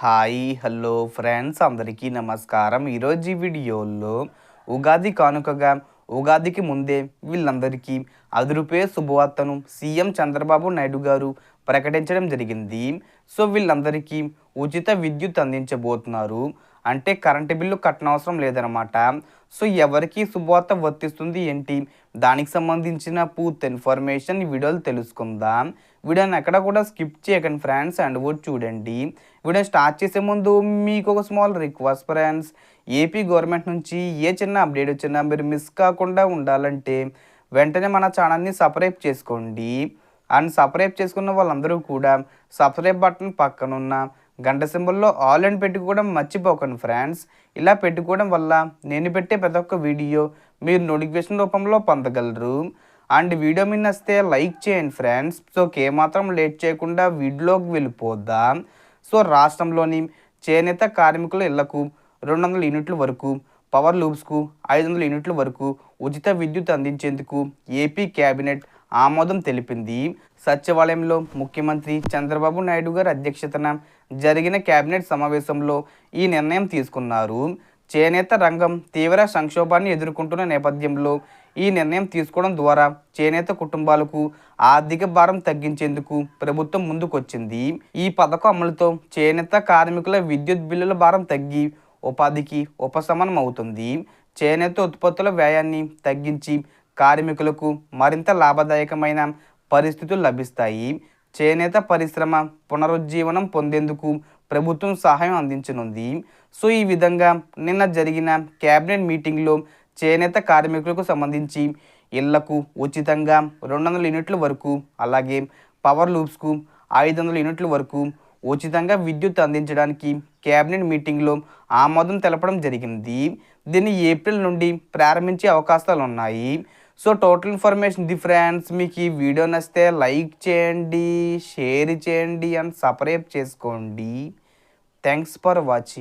Hi hello friends అందరికీ నమస్కారం. ఈరోజు ఈ వీడియోలో ఉగాది కానుకగా ఉగాదికి ముందే వీళ్ళందరికీ అది శుభవార్తను సీఎం చంద్రబాబు నాయుడు గారు ప్రకటించడం జరిగింది. సో వీళ్ళందరికీ ఉచిత విద్యుత్ అందించబోతున్నారు. అంటే కరెంటు బిల్లు కట్టనవసరం లేదనమాట సో ఎవరికి శుభవార్త వర్తిస్తుంది ఏంటి? దానికి సంబంధించిన పూర్తి ఇన్ఫర్మేషన్ ఈ తెలుసుకుందాం. వీడియోని ఎక్కడ కూడా స్కిప్ చేయకండి ఫ్రెండ్స్ అండ్ కూడా చూడండి. వీడియో స్టార్ట్ చేసే ముందు మీకు ఒక small request friends. AP government నుంచి ఏ చిన్న అప్డేట్ వచ్చినా మీరు మిస్ కాకుండా ఉండాలంటే వెంటనే మన ఛానల్ని సబ్స్క్రైబ్ చేసుకోండి. అండ్ సబ్స్క్రైబ్ చేసుకున్న వాళ్ళందరూ కూడా సబ్స్క్రైబ్ బటన్ పక్కనున్న గంట సింబల్లో ఆల్ అని పెట్టుకోవడం మర్చిపోకండి ఫ్రెండ్స్. ఇలా పెట్టుకోవడం వల్ల నేను పెట్టే ప్రతి ఒక్క వీడియో మీరు నోటిఫికేషన్ రూపంలో పొందగలరు. అండ్ వీడియో మీద వస్తే లైక్ చేయండి ఫ్రెండ్స్. సో ఏమాత్రం లేట్ చేయకుండా వీడియోకి వెళ్ళిపోద్దాం సో రాష్ట్రంలోని చేనేత కార్మికుల ఇళ్ళకు రెండు వందల యూనిట్ల వరకు పవర్ లూప్స్కు ఐదు వందల యూనిట్ల వరకు ఉచిత విద్యుత్ అందించేందుకు ఏపీ కేబినెట్ ఆమోదం తెలిపింది. సచివాలయంలో ముఖ్యమంత్రి చంద్రబాబు నాయుడు గారి అధ్యక్షతన జరిగిన కేబినెట్ సమావేశంలో ఈ నిర్ణయం తీసుకున్నారు. చేనేత రంగం తీవ్ర సంక్షోభాన్ని ఎదుర్కొంటున్న నేపథ్యంలో ఈ నిర్ణయం తీసుకోవడం ద్వారా చేనేత కుటుంబాలకు ఆర్థిక భారం తగ్గించేందుకు ప్రభుత్వం ముందుకొచ్చింది. ఈ పథకం అమలుతో చేనేత కార్మికుల విద్యుత్ బిల్లుల భారం తగ్గి ఉపాధికి ఉపశమనం అవుతుంది. చేనేత ఉత్పత్తుల వ్యయాన్ని తగ్గించి కార్మికులకు మరింత లాభదాయకమైన పరిస్థితులు లభిస్తాయి. చేనేత పరిశ్రమ పునరుజ్జీవనం పొందేందుకు ప్రభుత్వం సహాయం అందించనుంది. సో ఈ విధంగా నిన్న జరిగిన కేబినెట్ మీటింగ్లో చేనేత కార్మికులకు సంబంధించి ఇళ్ళకు ఉచితంగా రెండు వందల యూనిట్ల వరకు అలాగే పవర్ లూప్స్కు ఐదు వందల యూనిట్ల వరకు ఉచితంగా విద్యుత్ అందించడానికి కేబినెట్ మీటింగ్లో ఆమోదం తెలపడం జరిగింది దీన్ని ఏప్రిల్ నుండి ప్రారంభించే అవకాశాలు ఉన్నాయి సో టోటల్ ఇన్ఫర్మేషన్ ఇది ఫ్రెండ్స్ మీకు ఈ వీడియో నచ్చితే లైక్ చేయండి షేర్ చేయండి అండ్ సబ్స్క్రైబ్ చేసుకోండి. Thanks for watching.